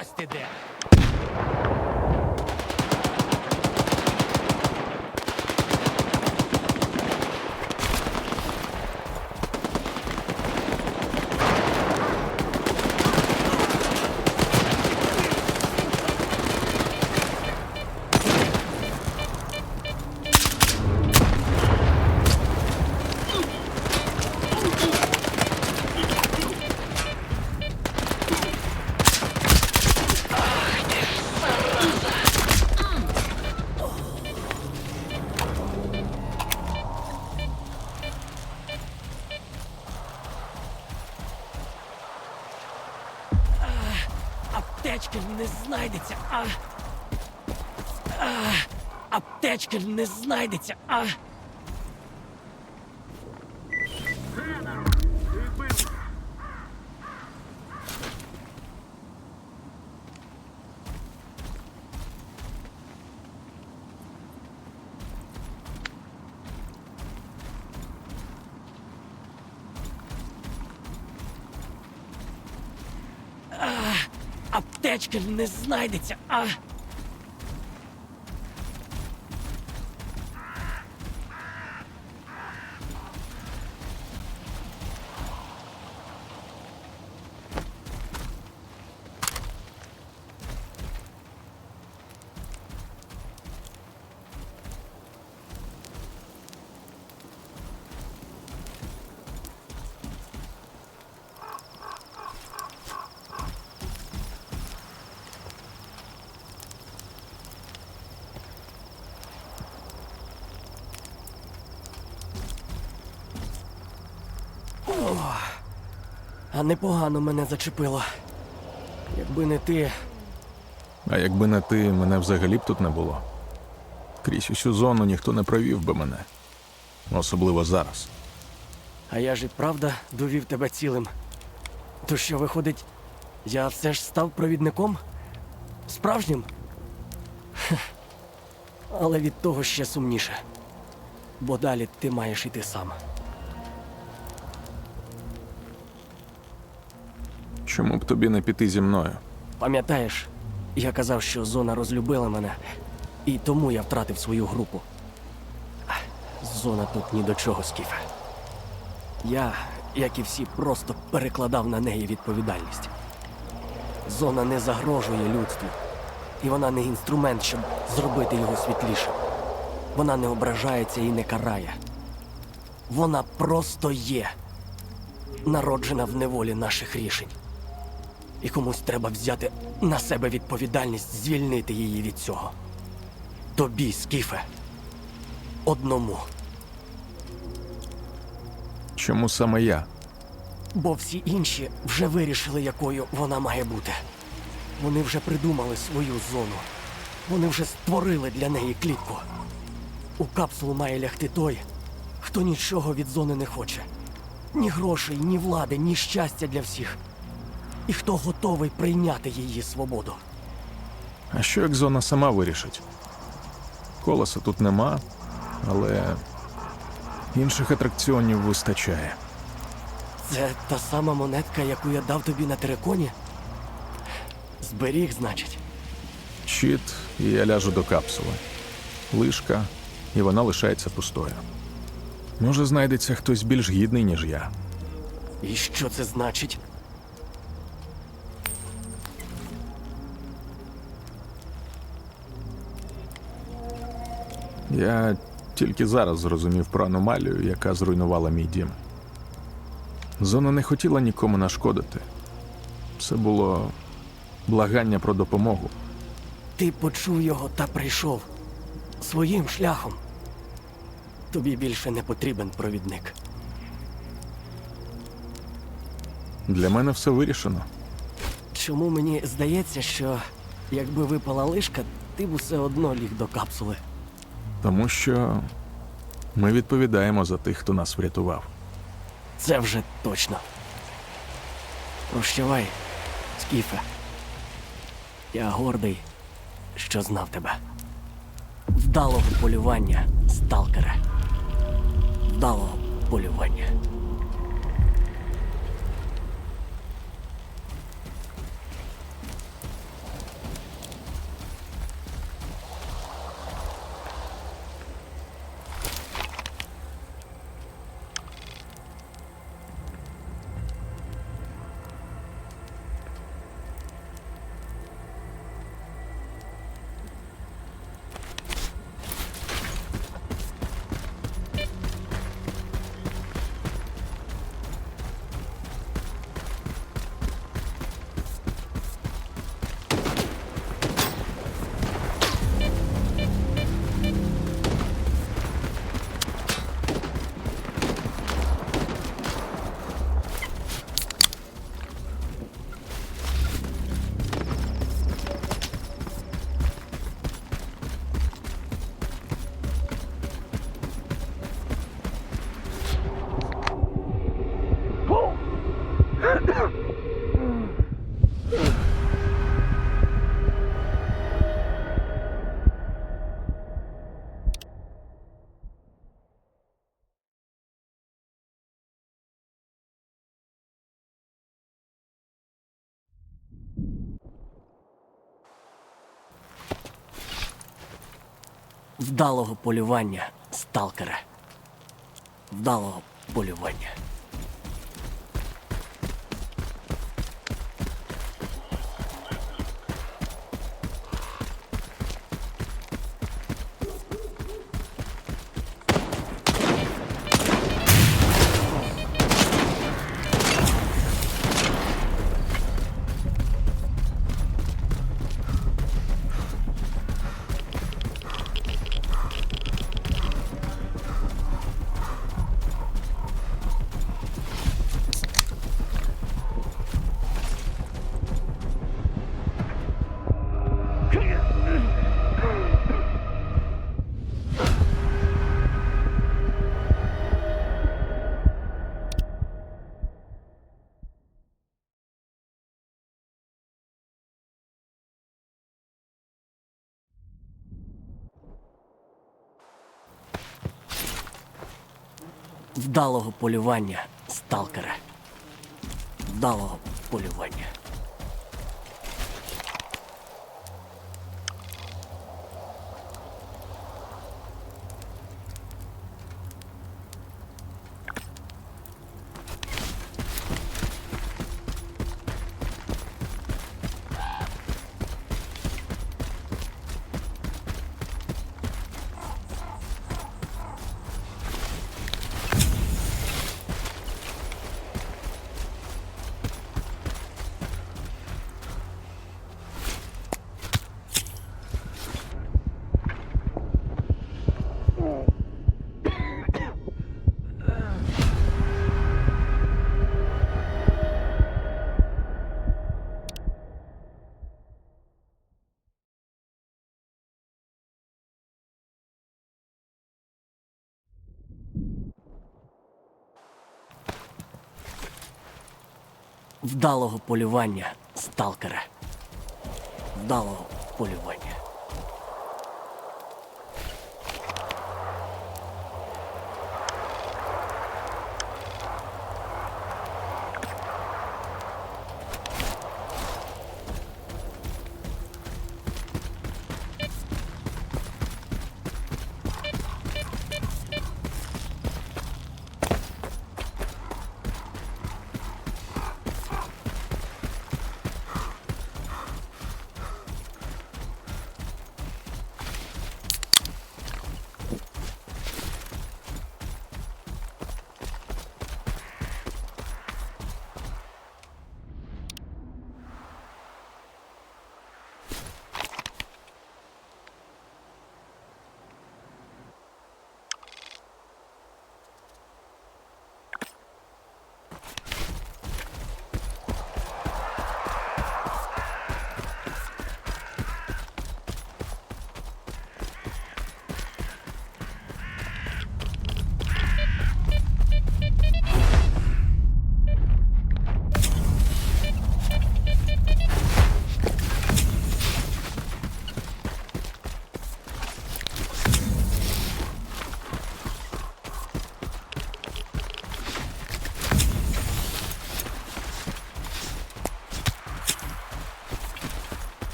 ось ти де. Аптечки не знайдеться. А. А. Аптечки не знайдеться. А. Аптечки не знайдеться. А. А непогано мене зачепило. Якби не ти. А якби не ти, мене взагалі б тут не було. Крізь усю зону ніхто не провів би мене. Особливо зараз. А я ж і правда довів тебе цілим. То що виходить, я все ж став провідником? Справжнім? Хех. Але від того ще сумніше. Бо далі ти маєш іти сам. Чому б тобі не піти зі мною? Пам'ятаєш, я казав, що зона розлюбила мене, і тому я втратив свою групу. Зона тут ні до чого, Скіфе. Я, як і всі, просто перекладав на неї відповідальність. Зона не загрожує людству, і вона не інструмент, щоб зробити його світлішим. Вона не ображається і не карає. Вона просто є, народжена в неволі наших рішень. І комусь треба взяти на себе відповідальність звільнити її від цього. Тобі, Скіфе. Одному. Чому саме я? Бо всі інші вже вирішили, якою вона має бути. Вони вже придумали свою зону. Вони вже створили для неї клітку. У капсулу має лягти той, хто нічого від зони не хоче. Ні грошей, ні влади, ні щастя для всіх. І хто готовий прийняти її свободу. А що як зона сама вирішить? Колеса тут нема, але інших атракціонів вистачає. Це та сама монетка, яку я дав тобі на териконі? Зберіг, значить. Щит, і я ляжу до капсули. Лишка, і вона лишається пустою. Може, знайдеться хтось більш гідний, ніж я. І що це значить? Я тільки зараз зрозумів про аномалію, яка зруйнувала мій дім. Зона не хотіла нікому нашкодити. Це було благання про допомогу. Ти почув його та прийшов своїм шляхом. Тобі більше не потрібен провідник. Для мене все вирішено. Чому мені здається, що якби випала лишка, ти б усе одно ліг до капсули. Тому що ми відповідаємо за тих, хто нас врятував. Це вже точно. Прощавай, Скіфе. Я гордий, що знав тебе. Вдалого полювання, сталкере. Вдалого полювання. Вдалого полювання, сталкера. Вдалого полювання. Вдалого полювання, сталкера. Вдалого полювання. Вдалого полювання, сталкера. Вдалого полювання.